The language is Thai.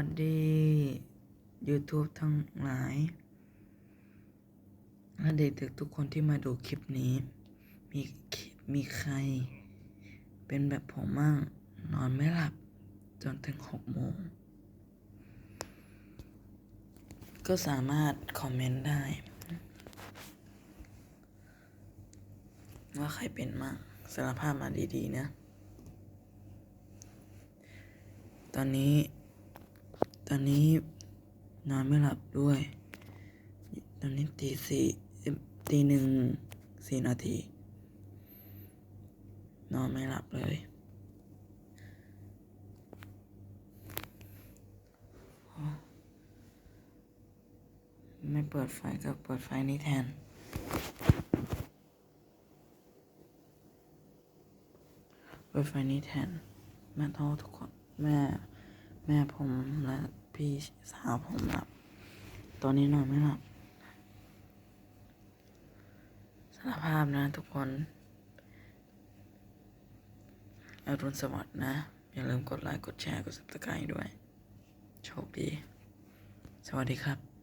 วัสดี YouTube ทั้งหลาย และเด็กๆทุกคนที่มาดูคลิปนี้ มีมีใคร เป็นแบบผมมั่งนอนไม่หลับ จนถึงหกโมง ก็สามารถคอมเมนต์ได้ ว่าใครเป็นมั่งสารภาพมาดีๆนะ ตอนนี้ ตอนนี้นอนไม่หลับด้วย ตอนนี้ตีสี่ตีหนึ่งสี่นาที นอนไม่หลับเลย ไม่เปิดไฟก็เปิดไฟนี้แทนเปิดไฟนี้แทนแม่ท้อทุกคน แม่ แม่ผมและ พี่สาวผมหลับ ตอนนี้นอนไม่หลับ สารภาพนะทุกคนอรุณสวัสดิ์นะ อย่าลืมกดไลค์ กดแชร์ กด subscribe ด้วย โชคดี สวัสดีครับ